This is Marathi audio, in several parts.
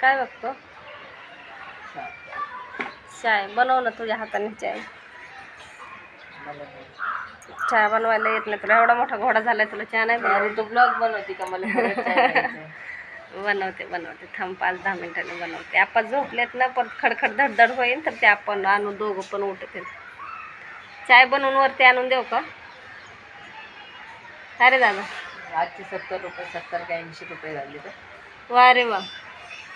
काय बघतो? चाय बनव ना तुझ्या हाताने चाय. चहा बनवायला येत नाही तुला. एवढा मोठा घोडा झालाय तुला चहा नाही बनवायला अरे तू ब्लॉग बनवते का मला. बनवते बनवते. थांब पाच दहा मिनिटांनी बनवते. आपण झोपलेत ना परत खडखड धडधड होईल तर ते आपण आणून दोघं पण उठतील. चाय बनवून वरती आणून देऊ का? अरे दादा. आजचे सत्तर रुपये सत्तर का ऐंशी रुपये झाले तर वा रे वा.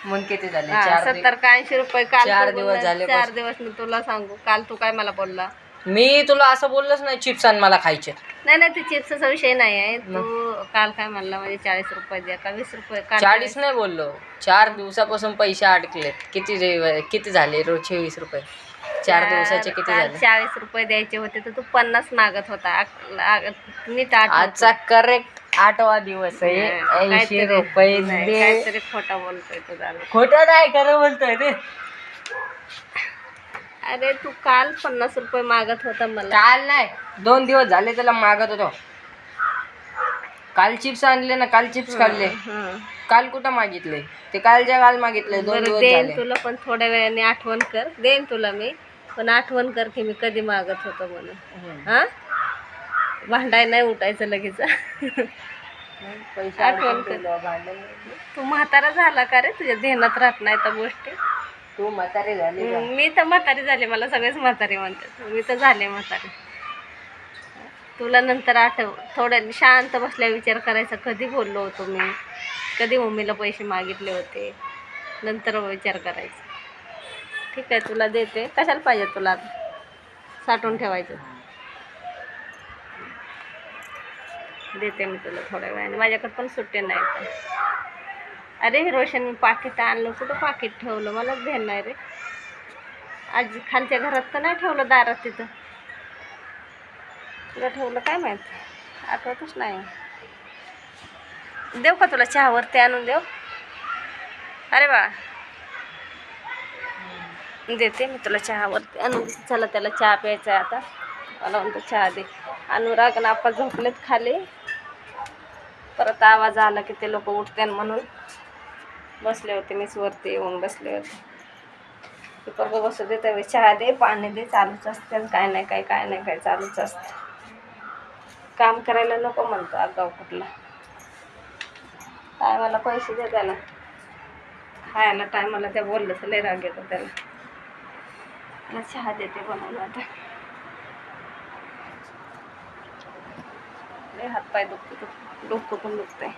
मग किती झाले? हा, चार सत्तर का ऐंशी रुपये काल चार तू दिवस बोलला, झाले चार बस. दिवस मी तुला सांगू. काल तू काय मला बोलला? मी तुला असं बोललोच नाही चिप्स आणि मला खायचे. नाही नाही ते चिप्सचा विषय नाही आहे. तू काल काय म्हणला म्हणजे चाळीस रुपये द्या का वीस रुपये? काल चाळीस नाही बोललो. चार दिवसापासून पैसे अडकलेत. किती किती झाले रोजचे वीस रुपये? चार दिवसाचे किती काल झाले? चाळीस रुपये द्यायचे होते तर तू पन्नास मागत होता. आक- आ- नीट आठ आजचा करेक्ट आठवा दिवस आहे. ऐंशी रुपये दे. काहीतरी खोटा बोलतोय तू दादा खोटं नाही खरं बोलतोय ते अरे तू काल पन्नास रुपये मागत होता मला. काल नाही दोन दिवस झाले त्याला मागत होतो. काल चिप्स आणले ना काल चिप्स काढले हं. काल कुठं मागितले? ते कालच्या काल मागितले दोन बरं दिवस देईन झाले. तुला पण थोड्या वेळाने आठवण कर. देईन तुला मी. पण आठवण कर की मी कधी मागत होतो म्हणून. हा? भांडाय नाही उठायचं लगेच. आठवण कर. तू म्हातारा झाला का रे? तुझ्या ध्यानात राहत नाही त्या गोष्टी. तू म्हातारी झाली? मी तर म्हातारी झाले मला सगळेच म्हातारी म्हणतात. मी तर झाले म्हातारी. तुला नंतर आठव थोड्या शांत बसल्या विचार करायचा. कधी बोललो होतो मी? कधी मम्मीला पैसे मागितले होते? नंतर विचार करायचा. ठीक आहे तुला देते. कशाला पाहिजे तुला? आता? साठवून ठेवायचं. देते मी तुला थोड्या वेळाने. माझ्याकडे पण सुट्टे नाही आता. अरे रोशन पाकिट आणलं कुठं पाकिट ठेवलं? मलाच ध्यान नाही रे आज खालच्या घरात तर नाही ठेवलं दारात तिथं. तुला ठेवलं काय माहीत? आठवतच नाही. देऊ का तुला चहावरती आणून देऊ? अरे बा देते मी तुला चहावरती आणून चला त्याला चहा प्यायचा आहे आता. मला म्हणतो चहा दे. अनुराग आणि आपण झोपलेत खाली. परत आवाज आला की ते लोक उठते म्हणून. बसले होते मीच वरती येऊन बसले होते. ते बघ बसू दे त्यावेळी चहा दे पाणी दे चालूच असते काय नाही काय काय नाही काय चालूच असतं काम करायला नको म्हणतो आगाव कुठला. टायमाला पैसे दे त्याला. खायला टायमाला त्या बोललं तर लय राग येतो त्याला. त्याला चहा देते बनवून आता. हातपाय दुखते डोकं पण दुखतंय